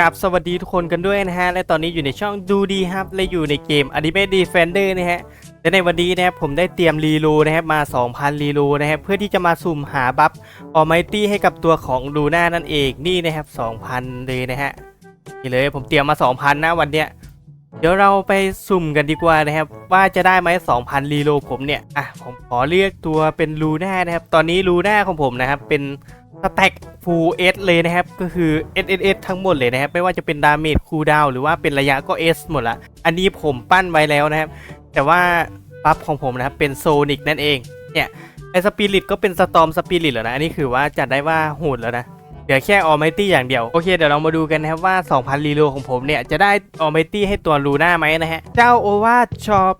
กับสวัสดีทุกคนกันด้วยนะฮะ และตอนนี้อยู่ในช่องดูดีครับ และอยู่ในเกม a n i m a t Defender นะฮะ และในวันนี้นะครับผมได้เตรียมรีโลนะครับมา 2,000 รีโลนะครับเพื่อที่จะมาสุ่มหาบัฟออ m มตี้ให้กับตัวของดูน่านั่นเองนี่นะครับ 2,000 เลยนะฮะนี่เลยผมเตรียมมา 2,000 นะวันเนี้ยเดี๋ยวเราไปสุ่มกันดีกว่านะครับ ว่าจะได้ไหม2,000 รีโลผมเนี่ยอะผมขอเลือกตัวเป็นลูน่านะครับตอนนี้ลูน่าของผมนะครับเป็น สแต็กฟูลเอสเลยนะครับ ก็คือ S S S ทั้งหมดเลยนะครับ ไม่ว่าจะเป็นดาเมจคูลดาวหรือว่าเป็นระยะก็ S หมดละ อันนี้ผมปั้นไว้แล้วนะครับ แต่ว่าบัฟของผมนะครับ เป็นโซนิกนั่นเอง เนี่ยไอสปิริตก็เป็นสตอมสปิริตแล้วนะ อันนี้คือว่าจัดได้ว่าโหดแล้วนะเหลือแค่ออ m มตี้อย่างเดียว โอเค เดี๋ยวเรามาดูกันนะครับว่า 2,000 รีโลของผมเนี่ย จะได้ออ m มตี้ให้ตัวลูน่าไหมนะฮะ เจ้าโอวาช็อป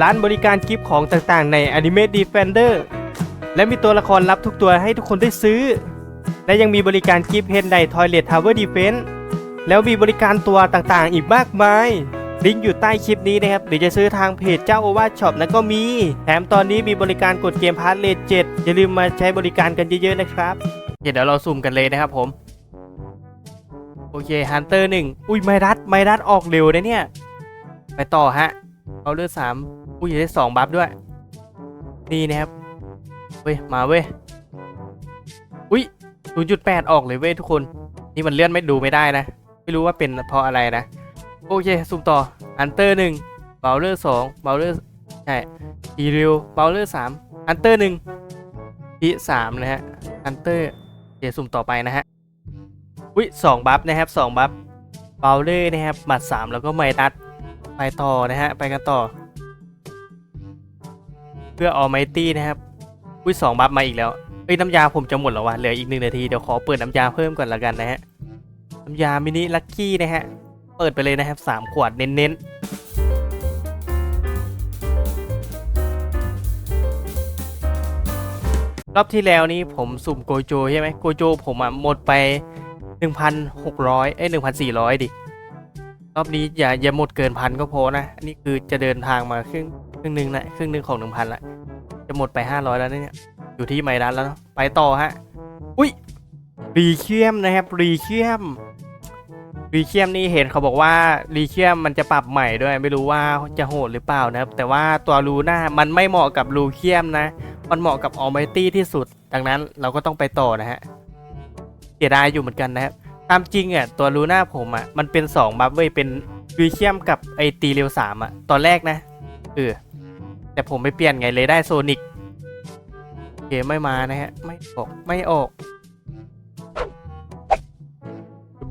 ร้านบริการกิฟต์ของต่างๆ ใน Anime Defender และมีตัวละครลับทุกตัวให้ทุกคนได้ซื้อ และยังมีบริการกิฟต์เฮนไดทอยเลททาวเวอร์ดีเฟนแล้วมีบริการตัวต่างๆ อีกมากมายลิงก์อยู่ใต้คลิปนี้นะครับหรือจะซื้อทางเพจเจ้าโอวาช็อปนั้นก็มี แถมตอนนี้มีบริการกดเกมพาร์ทเลทเจ็ดอย่าลืมมาใช้บริการกันเยอะๆนะครับเดี๋ยวเราซูมกันเลยนะครับผมโอเคฮันเตอร์หนึ่งอุ้ยไมรัดไมรัดออกเร็วนะเนี่ย ไปต่อฮะเอาเลือดสามอุ้ยได้สองบัฟด้วย นี่นะครับ เว้ย มาเว้ย อุ้ยศูนย์จุดแปดออกเลยเว้ยทุกคน นี่มันเลื่อนไม่ดูไม่ได้นะ ไม่รู้ว่าเป็นเพราะอะไรนะ โอเคซูมต่อฮันเตอร์หนึ่งเบลเลอร์สองเบลเลอร์ใช่อีริวเบลเลอร์สามฮันเตอร์หนึ่งทีสามนะฮะฮันเตอร์ เดี๋ยวสุ่มต่อไปนะฮะ อุ้ยสองบัฟนะครับสองบัฟเบลเลอร์นะครับหมัดสามแล้วก็ไมดัดไปต่อนะฮะ ไปกันต่อ เพื่อออ m มตี้นะครับ อุ้ยสองบัฟมาอีกแล้วเอ้ยน้ำยาผมจะหมดแล้ววะเหลืออีกหนึ่งนาทีเดี๋ยวขอเปิดน้ำยาเพิ่มก่อนละกันนะฮะน้ำยามินิลักกี้นะฮะเปิดไปเลยนะครับสามขวดเน้นๆรอบที่แล้วนี้ผมสุ่มโกโจใช่ไหมโกโจผมอะหมดไป 1,600 เอ้ย 1,400 ดิ รอบนี้อย่าอย่าหมดเกินพันก็พอนะ อันนี้คือจะเดินทางมาครึ่งครึ่งหนึ่งละครึ่งหนึ่งของ 1,000ละ จะหมดไป500แล้วเนี่ย อยู่ที่ไมรันแล้วเนอะไปต่อฮะ อุ้ย รีเคียมนะครับ รีเคียม รีเคียมนี่เห็นเขาบอกว่ารีเคียมมันจะปรับใหม่ด้วย ไม่รู้ว่าจะโหดหรือเปล่านะครับ แต่ว่าตัวลูน่ามันไม่เหมาะกับลูเคียมนะ มันเหมาะกับออ m มตี้ที่สุด ดังนั้นเราก็ต้องไปต่อนะฮะ เสียดายอยู่เหมือนกันนะครับ ตามจริงอะตัวลูน่าผมอะมันเป็น2บัฟเว้ยเป็นวีเคียมกับไอตีเรียวสามอะ ตอนแรกนะ เออ แต่ผมไม่เปลี่ยนไงเลยได้โซนิกโอเคไม่มานะฮะ ไม่ออก ไม่ออก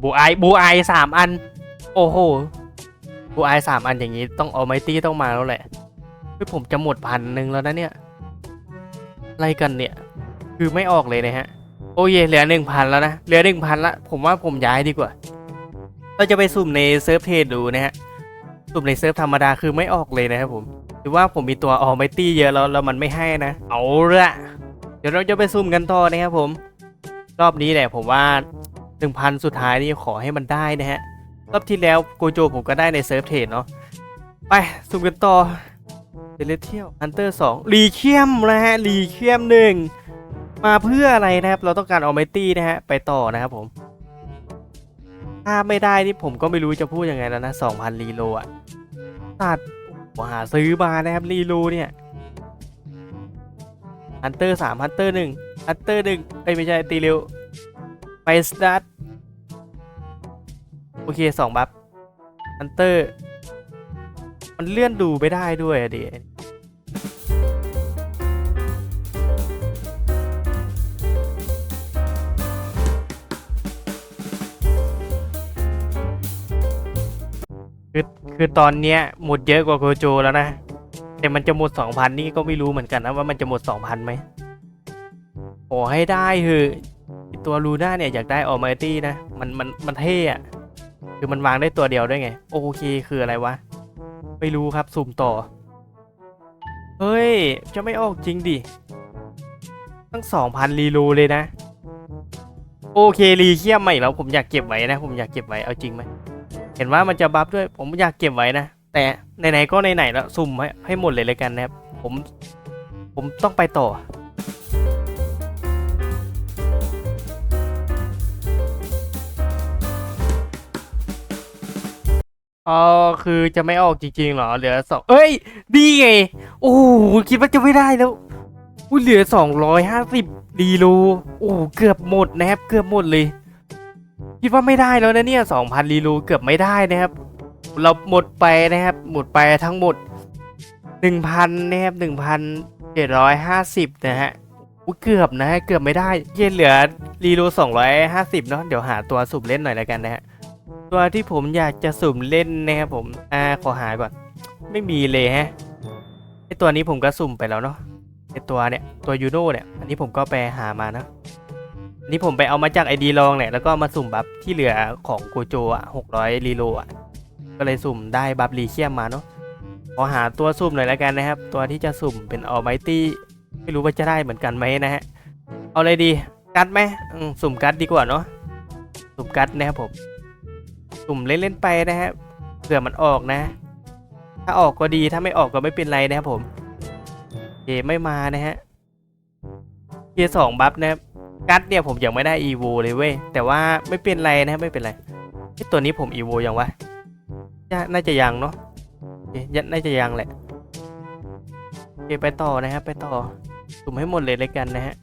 บูไอบูไอสามอัน โอ้โห บูไอสามอันอย่างนี้ต้องเอาไมตี้ต้องมาแล้วแหละเฮ้ยผมจะหมดพันหนึ่งแล้วนะเนี่ยอะไรกันเนี่ย คือไม่ออกเลยนะฮะ โอ้ยเหลือหนึ่งพันแล้วนะ เหลือหนึ่งพันละ ผมว่าผมย้ายดีกว่า เราจะไปสุ่มในเซิร์ฟเทรดดูนะฮะ สุ่มในเซิร์ฟธรรมดาคือไม่ออกเลยนะครับผม หรือว่าผมมีตัวออ m มตี้เยอะแล้วแล้วมันไม่ให้นะ เอาละเดี๋ยวเราจะไปสุ่มกันต่อนะครับผม รอบนี้แหละผมว่าหนึ่งพันสุดท้ายนี่ขอให้มันได้นะฮะ รอบที่แล้วโกโจผมก็ได้ในเซิร์ฟเทรดเนาะ ไปสุ่มกันต่อเดลเทียลฮันเตอร์สองรีเคียมนะฮะรีเคียมหนึ่งมาเพื่ออะไรนะครับ เราต้องการออ m มตี้นะฮะ ไปต่อนะครับผม ถ้าไม่ได้นี่ผมก็ไม่รู้จะพูดยังไงแล้วนะ2,000รีโลอะตัด โอ้โหาซื้อมานะครับรีลูเนี่ยฮันเตอร์สามฮันเตอร์หนึ่งฮันเตอร์หนึ่งเอ้ยไม่ใช่ตีเร็วไปสตาร์ทโอเคสองบัฟฮันเตอร์มันเลื่อนดูไม่ได้ด้วยอะดิ คือคือตอนเนี้ยหมดเยอะกว่าโกโจแล้วนะ แต่มันจะหมดสองพันนี่ก็ไม่รู้เหมือนกันนะว่ามันจะหมดสองพันไหมขอให้ได้เถอะตัวลูน่าเนี่ยอยากได้ออ m มตี้นะ มันมันมันเท่อะคือมันวางได้ตัวเดียวด้วยไง โอเคคืออะไรวะ ไม่รู้ครับสุ่มต่อ เฮ้ย จะไม่ออกจริงดิ ตั้งสองพันรีโลเลยนะ โอเครีเคียมใหม่แล้วผมอยากเก็บไว้นะ ผมอยากเก็บไว้เอาจริงไหม เห็นว่ามันจะบัฟด้วยผมอยากเก็บไว้นะ แต่ไหนๆก็ไหนๆแล้วสุ่มให้ให้หมดเลยเลยกันนะครับ ผมผมต้องไปต่ออ๋อคือจะไม่ออกจริงๆหรอ เหลือสองเอ้ย ดีไง โอ้คิดว่าจะไม่ได้แล้วอุ้ยเหลือสองร้อยห้าสิบดีโลโอ้เกือบหมดนะครับ เกือบหมดเลย คิดว่าไม่ได้แล้วนะเนี่ยสองพันรีโลเกือบไม่ได้นะครับ เราหมดไปนะครับ หมดไปทั้งหมดหนึ่งพันนะครับหนึ่งพันเจ็ดร้อยห้าสิบนะฮะเกือบนะฮะเกือบไม่ได้เย็นเหลือรีโลสองร้อยห้าสิบเนาะเดี๋ยวหาตัวสุ่มเล่นหน่อยแล้วกันนะฮะตัวที่ผมอยากจะสุ่มเล่นนะครับผมอ่าขอหาก่อน ไม่มีเลยฮะไอตัวนี้ผมก็สุ่มไปแล้วเนาะไอตัวเนี่ยตัวยูโน่เนี่ย อันนี้ผมก็ไปหามานะ นนี้ผมไปเอามาจากไอดีลองเนี่ยแล้วก็มาสุ่มบัฟที่เหลือของโกโจอะหกร้อยรีโลอะ ก็เลยสุ่มได้บัฟรีเคียมมาเนาะขอหาตัวสุ่มหน่อยแล้วกันนะครับ ตัวที่จะสุ่มเป็นออไมตี้ไม่รู้ว่าจะได้เหมือนกันไหมนะฮะ เอาเลยดีกัดไหมสุ่มกัดดีกว่าเนาะสุ่มกัดนะครับผม สุ่มเล่นๆไปนะฮะเผื่อมันออกนะ ถ้าออกก็ดีถ้าไม่ออกก็ไม่เป็นไรนะครับผมเกไม่มานะฮะเกียร์สองบัฟนะครับ กัดเนี่ยผมยังไม่ได้อีโวเลยเว้ย แต่ว่าไม่เป็นไรนะไม่เป็นไรไอตัวนี้ผมอีโวยังวะ น่าจะยังเนาะโอเคยน่าจะยังแหละโอเคไปต่อนะครับไปต่อสุ่มให้หมดเลยเลยกันนะฮะ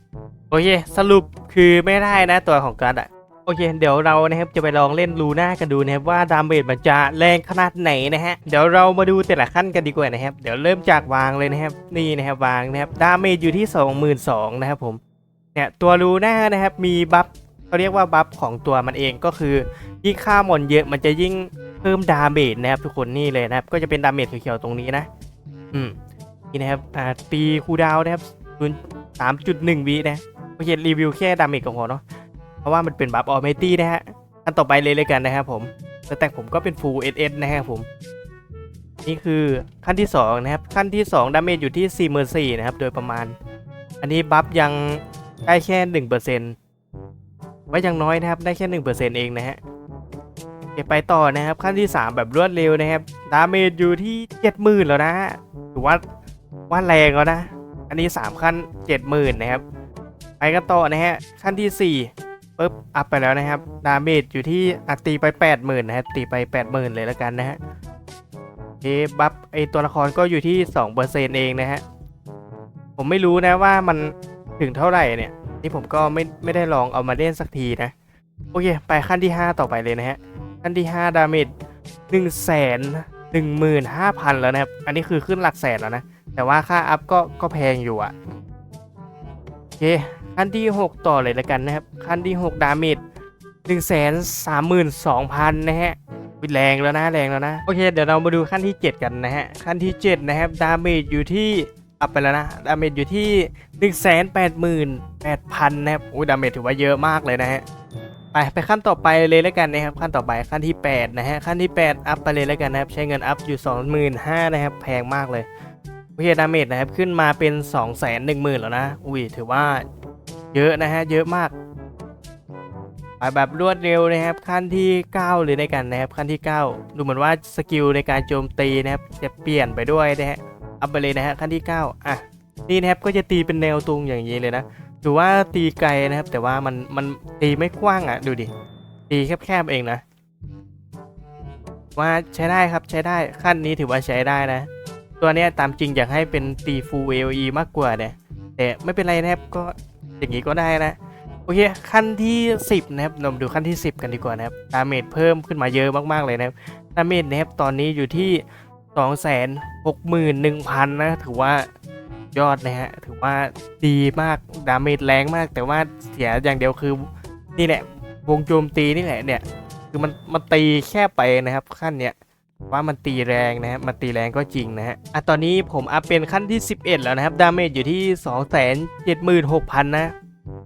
โอเค สรุปคือไม่ได้นะตัวของกัดอะโอเค เดี๋ยวเรานะครับจะไปลองเล่นลูน่ากันดูนะครับว่าดาเมจมันจะแรงขนาดไหนนะฮะเดี๋ยวเรามาดูแต่ละขั้นกันดีกว่านะครับ เดี๋ยวเริ่มจากวางเลยนะครับนี่นะครับวางนะครับดาเมจอยู่ที่ 22,000นะครับผม เนี่ยตัวลูน่านะครับมีบัฟเขาเรียกว่าบัฟของตัวมันเองก็คือยิ่งฆ่ามอนเยอะมันจะยิ่งเพิ่มดาเมจนะครับทุกคนนี่เลยนะครับ ก็จะเป็นดาเมจเขียวๆตรงนี้นะ อืมนี่นะครับอ่าตีคูดาวนะครับสามจุดหนึ่งวินะโอเครีวิวแค่ดาเมจก็พอเนาะเพราะว่ามันเป็นบัฟออ m มตี้นะฮะอันต่อไปเลยเลยกันนะครับผมสแต็กผมก็เป็น full SS นะครับผม นี่คือขั้นที่ 2 นะครับ ขั้นที่ 2 ดาเมจอยู่ที่44,000นะครับ โดยประมาณ อันนี้บัฟยัง ได้แค่1%ไว้ยังน้อยนะครับ ได้แค่1%เปอร์เซนต์เองนะฮะโอเคไปต่อนะครับ ขั้นที่ 3 แบบรวดเร็วนะครับ ดาเมจอยู่ที่70,000แล้วนะฮะถือว่าว่าแรงแล้วนะ อันนี้ 3 ขั้น70,000นะครับ ไปกันต่อนะฮะ ขั้นที่4ปุ๊บ อัพไปแล้วนะครับ ดาเมจอยู่ที่อัตีไป 80,000นะฮะตีไป 80,000 เลยแล้วกันนะฮะเอบัฟไอตัวละครก็อยู่ที่2%เองนะฮะ ผมไม่รู้นะว่ามัน ถึงเท่าไหร่เนี่ย นี่ผมก็ไม่ไม่ได้ลองเอามาเล่นสักทีนะ โอเค ไปขั้นที่ 5 ต่อไปเลยนะฮะ ขั้นที่ 5 ดาเมจ1 1 5 0 0 0 แล้วนะครับ อันนี้คือขึ้นหลักแสนแล้วนะ แต่ว่าค่าอัพก็ก็แพงอยู่อะโอเค ขั้นที่ 6 ต่อเลยละกันนะครับ ขั้นที่ 6 ดาเมจ1 3 2 0 0 0 นะฮะวิแรงแล้วนะแรงแล้วนะ โอเค เดี๋ยวเรามาดูขั้นที่ 7 กันนะฮะ ขั้นที่ 7 นะครับ ดาเมจอยู่ที่ อัพไปแล้วนะ ดาเมจอยู่ที่ 1 8 8 0 0 0 นะครับโอ้ยดาเมจถือว่าเยอะมากเลยนะฮะ ไปไปขั้นต่อไปเลยแล้วกันนะครับ ขั้นต่อไปขั้นที่ 8 นะฮะ ขั้นที่ 8 อัพไปเลยแล้วกันนะครับ ใช้เงินอัพอยู่ 25,000นะครับ แพงมากเลยโอเคดาเมจนะครับ ขึ้นมาเป็น 2 1 0 0 0 0แล้วนะ อุ้ย ถือว่าเยอะนะฮะ เยอะมากไปแบบรวดเร็วนะครับ ขั้นที่ 9 เลยในกันนะครับ ขั้นที่ 9 ดูเหมือนว่าสกิลในการโจมตีนะครับ จะเปลี่ยนไปด้วยนะฮะ อัพไปเลยนะฮะขั้นที่ 9 อะนี่นะครับก็จะตีเป็นแนวตรงอย่างนี้เลยนะถือว่าตีไกลนะครับ แต่ว่ามันมันตีไม่กว้างอะดูดิตีแคบๆเองนะว่าใช้ได้ครับใช้ได้ขั้นนี้ถือว่าใช้ได้นะ ตัวนี้ตามจริงอยากให้เป็นตี full AOE มากกว่าเนี่ยแต่ไม่เป็นไรนะครับก็อย่างนี้ก็ได้นะโอเคขั้นที่ 10 นะครับเรามาดูขั้นที่ 10 กันดีกว่านะครับดาเมจเพิ่มขึ้นมาเยอะมากๆเลยนะครับดาเมจนะครับตอนนี้อยู่ที่ 261,000นะ ถือว่ายอดนะฮะ ถือว่าดีมาก ดาเมจแรงมาก แต่ว่าเสียอย่างเดียวคือ นี่แหละ วงโจมตีนี่แหละเนี่ย คือมันมันตีแค่ไปนะครับ ขั้นเนี้ยว่ามันตีแรงนะครับมันตีแรงก็จริงนะฮะ อะตอนนี้ผมอัพเป็นขั้นที่ 11 แล้วนะครับ ดาเมจอยู่ที่ 276,000 นะ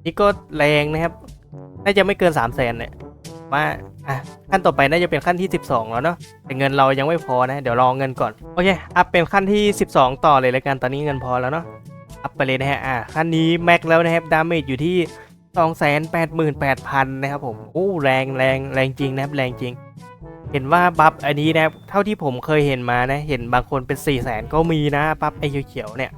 นี่ก็แรงนะครับ น่าจะไม่เกิน 3 0 0 0 0นเนี่ย ว่าอะขั้นต่อไปน่าจะเป็นขั้นที่ 12 แล้วเนาะแต่เงินเรายังไม่พอนะ เดี๋ยวรอเงินก่อนโอเคอัพเป็นขั้นที่ 12 ต่อเลยแล้วกันตอนนี้เงินพอแล้วเนาะอัพไปเลยนะฮะอะขั้นนี้แม็กแล้วนะครับดาเมจอยู่ที่288,000นะครับผมโอ้แรงแรงแรงจริงนะครับแรงจริง เห็นว่าบัฟอันนี้นะเท่าที่ผมเคยเห็นมานะเห็นบางคนเป็น4ี่แสนก็มีนะบัฟไอเขียวๆเนี่ย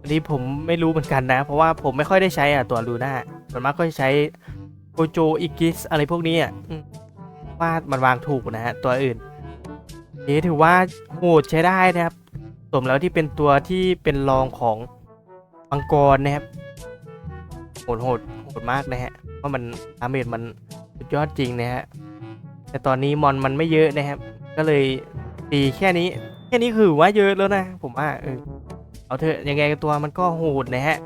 อันนี้ผมไม่รู้เหมือนกันนะ เพราะว่าผมไม่ค่อยได้ใช้อะตัวลูน่าส่วนมากก็ใช้ โกโจอิกิสอะไรพวกนี้อะอืมว่ามันวางถูกนะฮะ ตัวอื่นเอ๊ะถือว่าโหดใช้ได้นะครับ สมแล้วที่เป็นตัวที่เป็นรองของมังกรนะครับ โหดโหดโหดมากนะฮะ เพราะมันดาเมจมันสุดยอดจริงนะฮะ แต่ตอนนี้มอนมันไม่เยอะนะครับ ก็เลยตีแค่นี้ แค่นี้คือว่าเยอะแล้วนะ ผมว่าเออเอาเถอะยังไงตัวมันก็โหดนะฮะ